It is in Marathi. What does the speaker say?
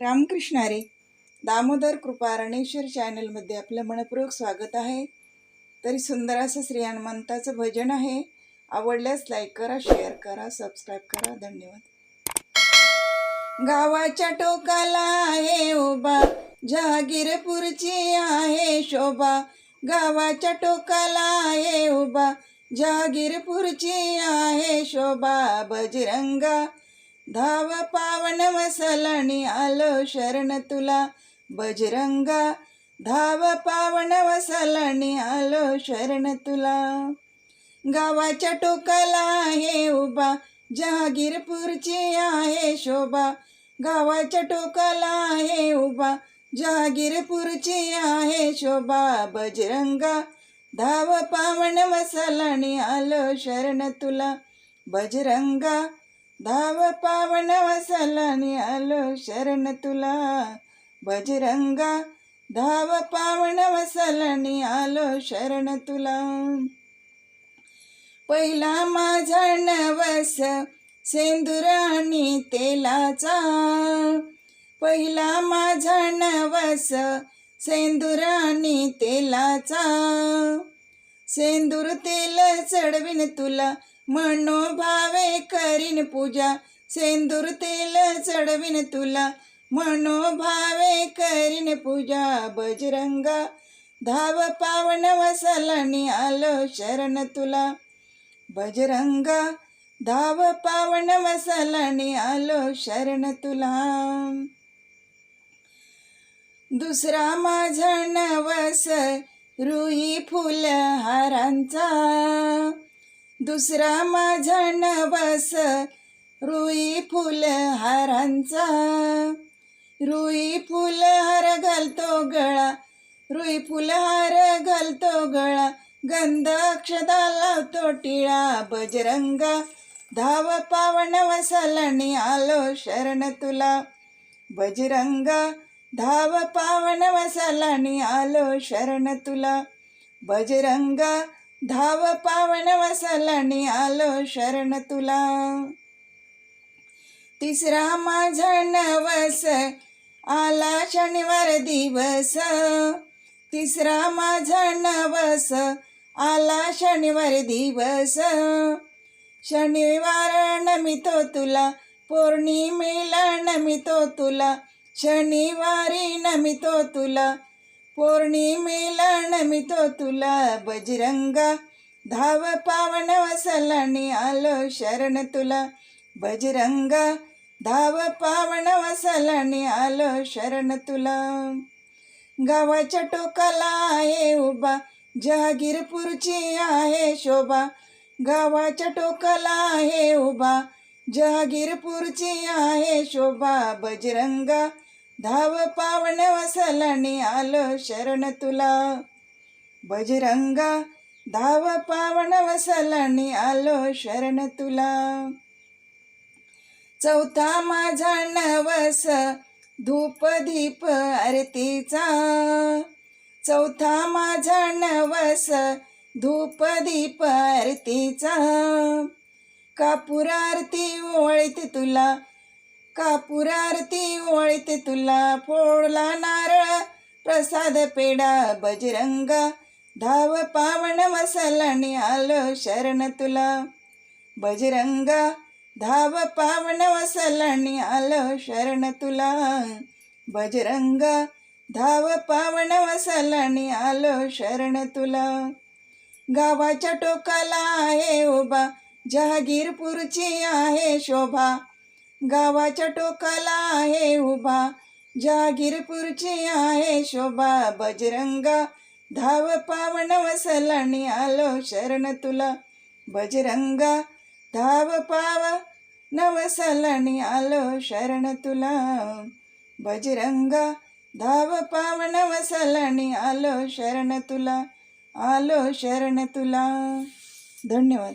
रामकृष्णारी दामोदर कृपा रणेश्वर चॅनलमध्ये आपलं मनपूर्वक स्वागत आहे. तरी सुंदर असं श्री हनुमंताचं भजन आहे. आवडल्यास लाईक करा शेअर करा सबस्क्राईब करा. धन्यवाद. गावाच्या टोकाला आहे उभा. जहागीरपूरची आहे शोभा. गावाच्या टोकाला आहे उभा. जहागीरपूरची आहे शोभा. बजरंगा धाव पावन वसलणी आलो शरण तुला. बजरंगा धाव पावन वसलणी आलो शरण तुला. गावाच्या टोकाला आहे उभा जहागीरपूरची आहे शोभा. गावाच्या टोकाला आहे उभा जहागीरपूरची आहे शोभा. बजरंगा धाव पावन वसलणी आलो शरण तुला. बजरंगा धाव पावन वसलणी आलो शरण तुला. बजरंगा धाव पावन वसलणी आलो शरण तुला. पहिला माझा नवस सेंदूर आणि तेलाचा. पहिला माझा नवस सेंदूर आणि तेलाचा. सेंदूर तेल चढवीन तुला मनोभावे करीन पूजा सेंदूर तेल चढवीन तुला. मनोभावे करीन पूजा बजरंगा धाव पावन वसलानी आलो शरण तुला. बजरंगा धाव पावन वसलानी आलो शरण तुला. दुसरा माझा नवस रुई फुल हारांचा दुसरा माझा नवस रुई फुल हारांचा. रुई फुल हार घालतो गळा रुई फुल हार घालतो गळा. गंध अक्षदा लावतो टिळा बजरंगा. धाव पावन वसलणी आलो शरण तुला. बजरंगा धाव पावन वसलणी आलो शरण तुला. बजरंगा धाव पावन वसलणी आलो शरण तुला. तिसरा माझा नवस आला शनिवार दिवस. तिसरा माझा नवस आला शनिवार दिवस. शनिवार नमितो तुला पौर्णिमेला नमितो तुला शनिवारी नमितो तुला पौर्णिमेला नमितो तुला बजरंगा धाव पावन वसलणी आलो शरण तुला. बजरंगा धाव पावन वसलणी आलो शरण तुला. गावाच्या टोकाला आहे उभा जहागीरपूरची आहे शोभा. गावाच्या टोकाला आहे उभा जहागीरपूरची आहे शोभा. बजरंगा धाव पावन वसलणी आलो शरण तुला. बजरंगा धाव पावन वसलणी आलो शरण तुला. चौथा माझा नवस धूप दीप आरतीचा. चौथा माझा नवस धूप दीप आरतीचा. कापूर आरती ओळीत तुला कापुरारती आरती तुला फोडला नारळ प्रसाद पेडा बजरंगा धाव पावन वसलणी आलो शरण तुला. बजरंगा धाव पावन वसलणी आलो शरण तुला. बजरंगा धाव पावन वसलणी आलो शरण तुला. गावाच्या टोकाला आहे उभा जहागीरपूरची आहे शोभा. गावाच्या टोकाला आहे उभा. जहागीरपूरची आहे शोभा. बजरंगा धाव पावन वसलाणी आलो शरण तुला. बजरंगा धाव पाव नवसलाणी आलो शरण तुला. बजरंगा धाव पावन वसलणी आलो शरण तुला. आलो शरण तुला. धन्यवाद.